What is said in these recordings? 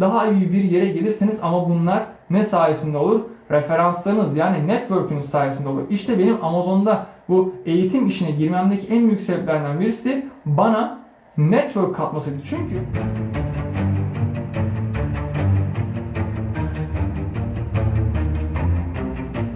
daha iyi bir yere gelirsiniz ama bunlar ne sayesinde olur? Referanslarınız yani network'ünüz sayesinde olur. İşte benim Amazon'da bu eğitim işine girmemdeki en büyük sebeplerden birisi bana network katmasıydı. Çünkü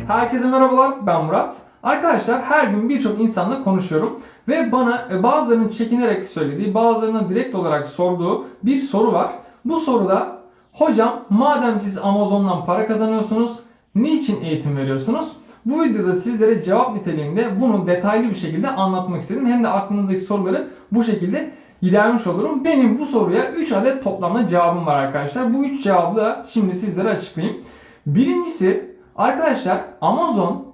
Herkese merhabalar, ben Murat. Arkadaşlar her gün birçok insanla konuşuyorum ve bana e, bazılarının çekinerek söylediği, bazılarının direkt olarak sorduğu bir soru var. Bu soruda hocam madem siz Amazon'dan para kazanıyorsunuz, niçin eğitim veriyorsunuz? Bu videoda sizlere cevap niteliğinde bunu detaylı bir şekilde anlatmak istedim. Hem de aklınızdaki soruları bu şekilde gidermiş olurum. Benim bu soruya 3 adet toplamda cevabım var arkadaşlar. Bu 3 cevabı da şimdi sizlere açıklayayım. Birincisi arkadaşlar Amazon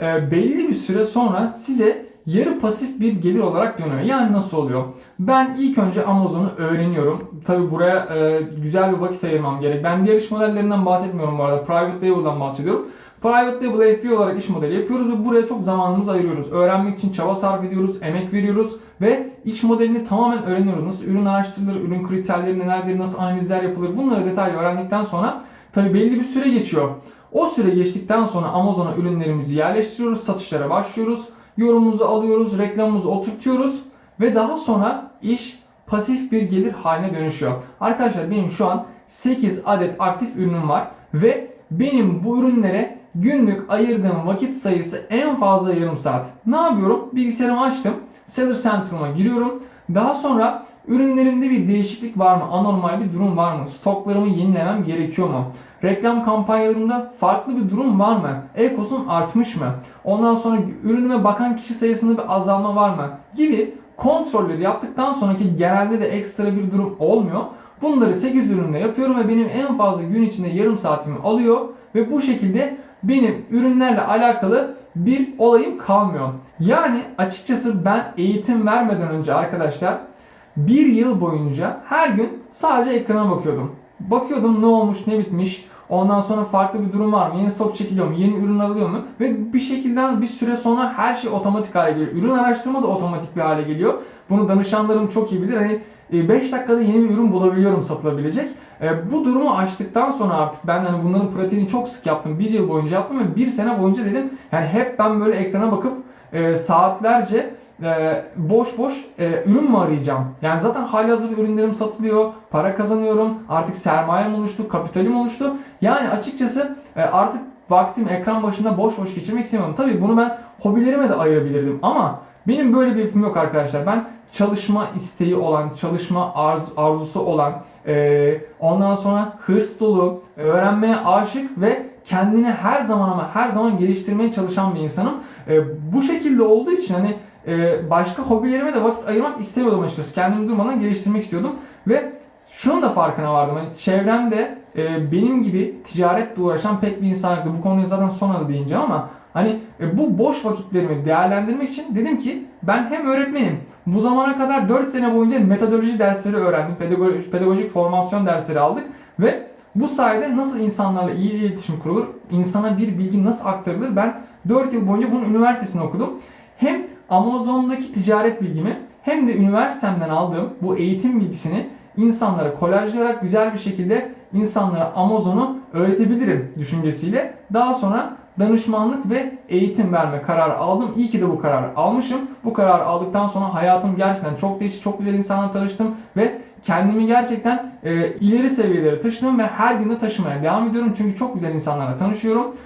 e, belli bir süre sonra size yarı pasif bir gelir olarak dönüyor. Yani nasıl oluyor? Ben ilk önce Amazon'u öğreniyorum. Tabi buraya e, güzel bir vakit ayırmam gerek. Ben diğer iş modellerinden bahsetmiyorum bu arada. Private Label'dan bahsediyorum. Private Label FB olarak iş modeli yapıyoruz ve buraya çok zamanımızı ayırıyoruz. Öğrenmek için çaba sarf ediyoruz, emek veriyoruz ve iş modelini tamamen öğreniyoruz. Nasıl ürün araştırılır, ürün kriterleri nelerdir, nasıl analizler yapılır bunları detaylı öğrendikten sonra tabi belli bir süre geçiyor. O süre geçtikten sonra Amazon'a ürünlerimizi yerleştiriyoruz, satışlara başlıyoruz, yorumumuzu alıyoruz, reklamımızı oturtuyoruz ve daha sonra iş pasif bir gelir haline dönüşüyor. Arkadaşlar benim şu an 8 adet aktif ürünüm var ve benim bu ürünlere günlük ayırdığım vakit sayısı en fazla yarım saat. Ne yapıyorum? Bilgisayarımı açtım. Seller Central'ıma giriyorum. Daha sonra ürünlerimde bir değişiklik var mı? Anormal bir durum var mı? Stoklarımı yenilemem gerekiyor mu? Reklam kampanyalarında farklı bir durum var mı? Ekos'un artmış mı? Ondan sonra ürünüme bakan kişi sayısında bir azalma var mı? Gibi kontrolleri yaptıktan sonraki genelde de ekstra bir durum olmuyor. Bunları 8 üründe yapıyorum ve benim en fazla gün içinde yarım saatimi alıyor ve bu şekilde benim ürünlerle alakalı bir olayım kalmıyor. Yani açıkçası ben eğitim vermeden önce arkadaşlar bir yıl boyunca her gün sadece ekrana bakıyordum. Bakıyordum ne olmuş ne bitmiş. Ondan sonra farklı bir durum var mı? Yeni stok çekiliyor mu? Yeni ürün alıyor mu? Ve bir şekilde bir süre sonra her şey otomatik hale geliyor. Ürün araştırma da otomatik bir hale geliyor. Bunu danışanlarım çok iyi bilir. Hani 5 dakikada yeni bir ürün bulabiliyorum satılabilecek. E, bu durumu açtıktan sonra artık ben hani bunların pratiğini çok sık yaptım. Bir yıl boyunca yaptım ve bir sene boyunca dedim yani hep ben böyle ekrana bakıp e, saatlerce e, boş boş e, ürün mü arayacağım? Yani zaten halihazırda ürünlerim satılıyor, para kazanıyorum, artık sermayem oluştu, kapitalim oluştu. Yani açıkçası e, artık vaktim ekran başında boş boş geçirmek istemiyorum. Tabii bunu ben hobilerime de ayırabilirdim ama benim böyle bir yapım yok arkadaşlar. Ben çalışma isteği olan, çalışma arz, arzusu olan, e, ondan sonra hırs dolu, öğrenmeye aşık ve kendini her zaman ama her zaman geliştirmeye çalışan bir insanım. E, bu şekilde olduğu için hani e, başka hobilerime de vakit ayırmak istemiyordum açıkçası. Kendimi durmadan geliştirmek istiyordum ve şunun da farkına vardım. Hani çevremde e, benim gibi ticaretle uğraşan pek bir insan yoktu. Bu konuyu zaten sonra da değineceğim ama hani e, bu boş vakitlerimi değerlendirmek için dedim ki ben hem öğretmenim. Bu zamana kadar 4 sene boyunca metodoloji dersleri öğrendim. Pedagojik, pedagojik formasyon dersleri aldık ve bu sayede nasıl insanlarla iyi iletişim kurulur, insana bir bilgi nasıl aktarılır ben 4 yıl boyunca bunun üniversitesini okudum. Hem Amazon'daki ticaret bilgimi hem de üniversitemden aldığım bu eğitim bilgisini insanlara kolajlayarak güzel bir şekilde insanlara Amazon'u öğretebilirim düşüncesiyle daha sonra danışmanlık ve eğitim verme kararı aldım. İyi ki de bu kararı almışım. Bu kararı aldıktan sonra hayatım gerçekten çok değişti. Çok güzel insanlarla tanıştım ve kendimi gerçekten e, ileri seviyelere taşıdım ve her gün de taşımaya devam ediyorum. Çünkü çok güzel insanlarla tanışıyorum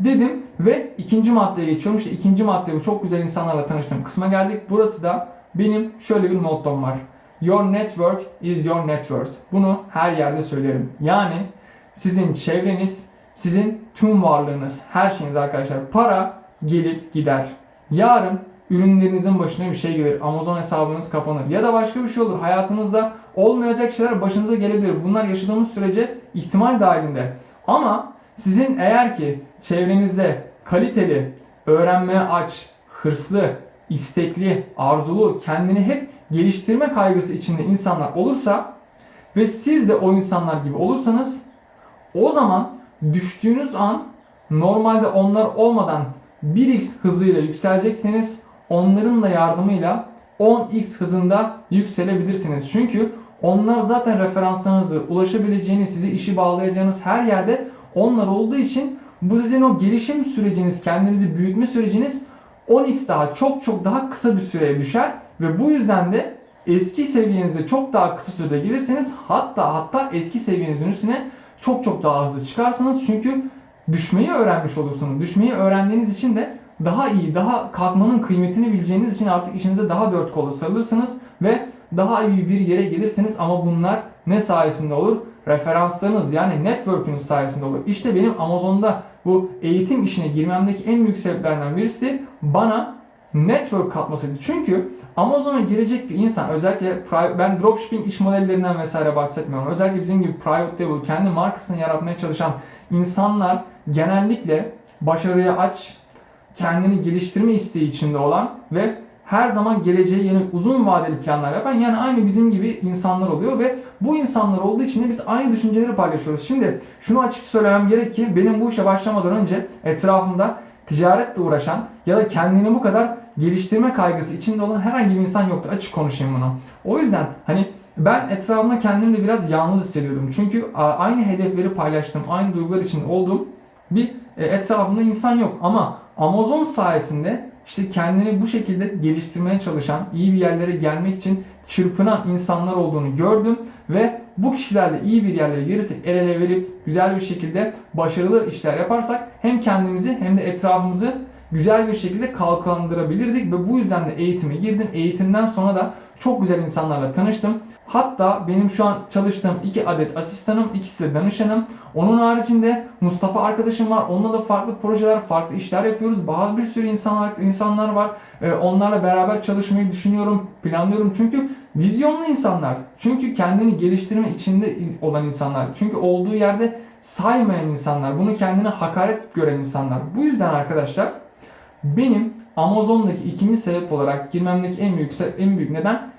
dedim ve ikinci maddeye geçiyorum. İşte ikinci madde bu çok güzel insanlarla tanıştığım kısma geldik. Burası da benim şöyle bir mottom var. Your network is your net worth. Bunu her yerde söylerim. Yani sizin çevreniz, sizin tüm varlığınız, her şeyiniz arkadaşlar. Para gelip gider. Yarın ürünlerinizin başına bir şey gelir. Amazon hesabınız kapanır. Ya da başka bir şey olur. Hayatınızda olmayacak şeyler başınıza gelebilir. Bunlar yaşadığımız sürece ihtimal dahilinde. Ama sizin eğer ki çevrenizde kaliteli, öğrenmeye aç, hırslı, istekli, arzulu, kendini hep geliştirme kaygısı içinde insanlar olursa ve siz de o insanlar gibi olursanız o zaman düştüğünüz an normalde onlar olmadan 1x hızıyla yükselecekseniz onların da yardımıyla 10x hızında yükselebilirsiniz. Çünkü Onlar zaten referanslarınızı ulaşabileceğiniz, sizi işi bağlayacağınız her yerde onlar olduğu için bu sizin o gelişim süreciniz, kendinizi büyütme süreciniz 10x daha çok çok daha kısa bir süreye düşer ve bu yüzden de eski seviyenize çok daha kısa sürede gelirseniz hatta hatta eski seviyenizin üstüne çok çok daha hızlı çıkarsınız. Çünkü düşmeyi öğrenmiş olursunuz. Düşmeyi öğrendiğiniz için de daha iyi, daha kalkmanın kıymetini bileceğiniz için artık işinize daha dört kola sarılırsınız ve daha iyi bir yere gelirsiniz ama bunlar ne sayesinde olur? Referanslarınız yani network'ünüz sayesinde olur. İşte benim Amazon'da bu eğitim işine girmemdeki en büyük sebeplerden birisi bana network katmasıydı. Çünkü Amazon'a girecek bir insan özellikle ben dropshipping iş modellerinden vesaire bahsetmiyorum. Özellikle bizim gibi private label kendi markasını yaratmaya çalışan insanlar genellikle başarıya aç, kendini geliştirme isteği içinde olan ve her zaman geleceğe yönelik uzun vadeli planlar yapan yani aynı bizim gibi insanlar oluyor ve bu insanlar olduğu için de biz aynı düşünceleri paylaşıyoruz. Şimdi şunu açık söylemem gerek ki benim bu işe başlamadan önce etrafımda ticaretle uğraşan ya da kendini bu kadar geliştirme kaygısı içinde olan herhangi bir insan yoktu. Açık konuşayım bunu. O yüzden hani ben etrafımda kendimi de biraz yalnız hissediyordum. Çünkü aynı hedefleri paylaştığım, aynı duygular içinde olduğum bir e, etrafımda insan yok. Ama Amazon sayesinde işte kendini bu şekilde geliştirmeye çalışan, iyi bir yerlere gelmek için çırpınan insanlar olduğunu gördüm ve bu kişilerle iyi bir yerlere gelirsek, el ele verip güzel bir şekilde başarılı işler yaparsak hem kendimizi hem de etrafımızı güzel bir şekilde kalklandırabilirdik ve bu yüzden de eğitime girdim. Eğitimden sonra da çok güzel insanlarla tanıştım. Hatta benim şu an çalıştığım iki adet asistanım, ikisi de danışanım. Onun haricinde Mustafa arkadaşım var. Onunla da farklı projeler, farklı işler yapıyoruz. Bazı bir sürü insanlar, insanlar var. Ee, onlarla beraber çalışmayı düşünüyorum, planlıyorum. Çünkü vizyonlu insanlar. Çünkü kendini geliştirme içinde olan insanlar. Çünkü olduğu yerde saymayan insanlar. Bunu kendine hakaret gören insanlar. Bu yüzden arkadaşlar benim Amazon'daki ikinci sebep olarak girmemdeki en büyük en büyük neden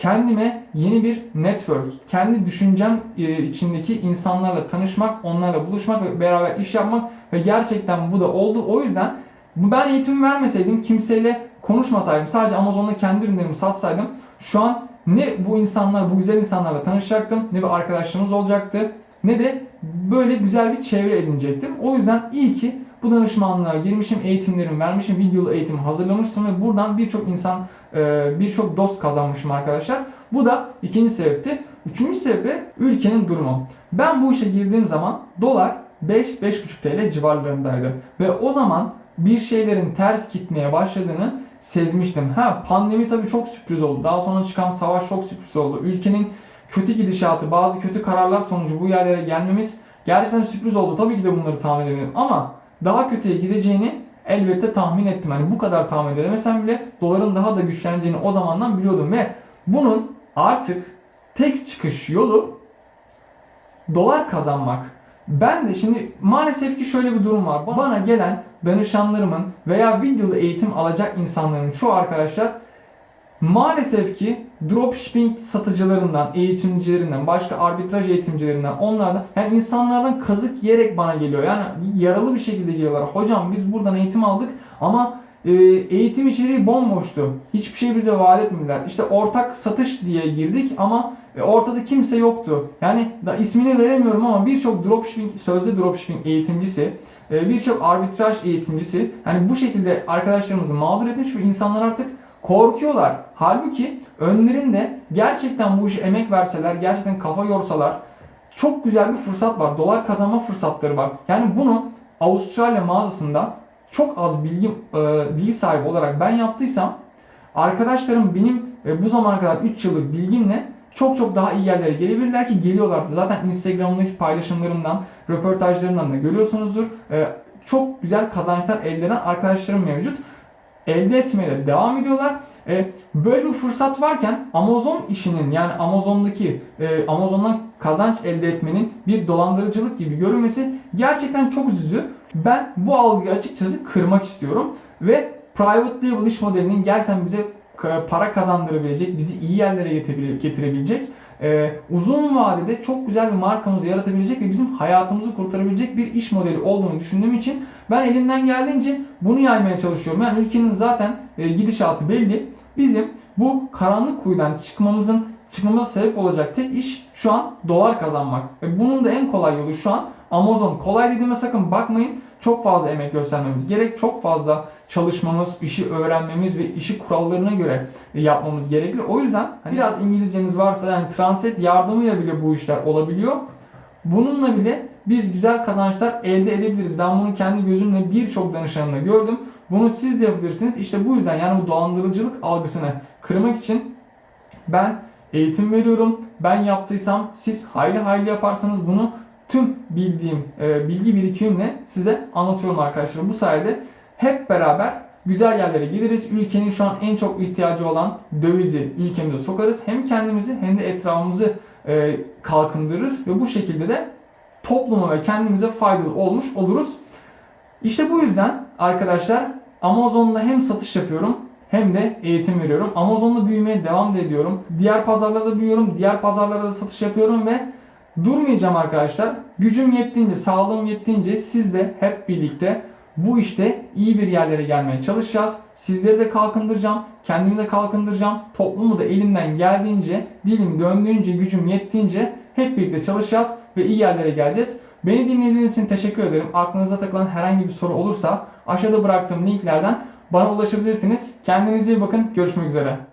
kendime yeni bir network, kendi düşüncem e, içindeki insanlarla tanışmak, onlarla buluşmak ve beraber iş yapmak ve gerçekten bu da oldu. O yüzden bu ben eğitim vermeseydim, kimseyle konuşmasaydım, sadece Amazon'da kendi ürünlerimi satsaydım şu an ne bu insanlar, bu güzel insanlarla tanışacaktım, ne bir arkadaşlarımız olacaktı, ne de böyle güzel bir çevre edinecektim. O yüzden iyi ki bu danışmanlığa girmişim, eğitimlerimi vermişim, videolu eğitim hazırlamıştım ve buradan birçok insan, e, birçok dost kazanmışım arkadaşlar. Bu da ikinci sebepti. Üçüncü sebebi ülkenin durumu. Ben bu işe girdiğim zaman dolar 5-5,5 TL civarlarındaydı. Ve o zaman bir şeylerin ters gitmeye başladığını sezmiştim. Ha pandemi tabii çok sürpriz oldu. Daha sonra çıkan savaş çok sürpriz oldu. Ülkenin kötü gidişatı, bazı kötü kararlar sonucu bu yerlere gelmemiz gerçekten sürpriz oldu. Tabii ki de bunları tahmin edemedim ama daha kötüye gideceğini elbette tahmin ettim. Yani bu kadar tahmin edemesem bile doların daha da güçleneceğini o zamandan biliyordum ve bunun artık tek çıkış yolu dolar kazanmak. Ben de şimdi maalesef ki şöyle bir durum var. Bana gelen danışanlarımın veya videolu eğitim alacak insanların çoğu arkadaşlar maalesef ki dropshipping satıcılarından, eğitimcilerinden, başka arbitraj eğitimcilerinden, onlardan yani insanlardan kazık yiyerek bana geliyor. Yani yaralı bir şekilde geliyorlar. Hocam biz buradan eğitim aldık ama e, eğitim içeriği bomboştu. Hiçbir şey bize vaat etmediler. İşte ortak satış diye girdik ama e, ortada kimse yoktu. Yani da ismini veremiyorum ama birçok dropshipping, sözde dropshipping eğitimcisi, e, birçok arbitraj eğitimcisi hani bu şekilde arkadaşlarımızı mağdur etmiş ve insanlar artık korkuyorlar. Halbuki önlerinde gerçekten bu işe emek verseler, gerçekten kafa yorsalar çok güzel bir fırsat var. Dolar kazanma fırsatları var. Yani bunu Avustralya mağazasında çok az bilgi, e, bilgi sahibi olarak ben yaptıysam arkadaşlarım benim e, bu zamana kadar 3 yıllık bilgimle çok çok daha iyi yerlere gelebilirler ki geliyorlardı. Zaten Instagram'daki paylaşımlarımdan, röportajlarımdan da görüyorsunuzdur. E, çok güzel kazançlar elde eden arkadaşlarım mevcut. Elde etmeye de devam ediyorlar. E, böyle bir fırsat varken Amazon işinin yani Amazon'daki e, Amazon'dan kazanç elde etmenin bir dolandırıcılık gibi görünmesi gerçekten çok üzücü. Ben bu algıyı açıkçası kırmak istiyorum ve private label iş modelinin gerçekten bize k- para kazandırabilecek, bizi iyi yerlere getirebile- getirebilecek, e, uzun vadede çok güzel bir markamızı yaratabilecek ve bizim hayatımızı kurtarabilecek bir iş modeli olduğunu düşündüğüm için ben elimden geldiğince bunu yaymaya çalışıyorum. Yani ülkenin zaten e, gidişatı belli. Bizim bu karanlık kuyudan çıkmamızın çıkmamıza sebep olacak tek iş şu an dolar kazanmak. Ve bunun da en kolay yolu şu an Amazon. Kolay dediğime sakın bakmayın. Çok fazla emek göstermemiz gerek. Çok fazla çalışmamız, işi öğrenmemiz ve işi kurallarına göre yapmamız gerekli. O yüzden hani biraz İngilizceniz varsa yani translate yardımıyla bile bu işler olabiliyor. Bununla bile biz güzel kazançlar elde edebiliriz. Ben bunu kendi gözümle birçok danışanımda gördüm. Bunu siz de yapabilirsiniz. İşte bu yüzden yani bu dolandırıcılık algısını kırmak için ben eğitim veriyorum. Ben yaptıysam siz hayli hayli yaparsanız bunu tüm bildiğim e, bilgi birikimimle size anlatıyorum arkadaşlar. Bu sayede hep beraber güzel yerlere geliriz. Ülkenin şu an en çok ihtiyacı olan dövizi ülkemize sokarız. Hem kendimizi hem de etrafımızı e, kalkındırırız ve bu şekilde de topluma ve kendimize faydalı olmuş oluruz. İşte bu yüzden arkadaşlar Amazon'da hem satış yapıyorum hem de eğitim veriyorum. Amazon'da büyümeye devam da ediyorum. Diğer pazarlarda büyüyorum. Diğer pazarlarda da satış yapıyorum ve durmayacağım arkadaşlar. Gücüm yettiğince, sağlığım yettiğince siz de hep birlikte bu işte iyi bir yerlere gelmeye çalışacağız. Sizleri de kalkındıracağım, kendimi de kalkındıracağım. Toplumu da elimden geldiğince, dilim döndüğünce, gücüm yettiğince hep birlikte çalışacağız ve iyi yerlere geleceğiz. Beni dinlediğiniz için teşekkür ederim. Aklınıza takılan herhangi bir soru olursa aşağıda bıraktığım linklerden bana ulaşabilirsiniz. Kendinize iyi bakın. Görüşmek üzere.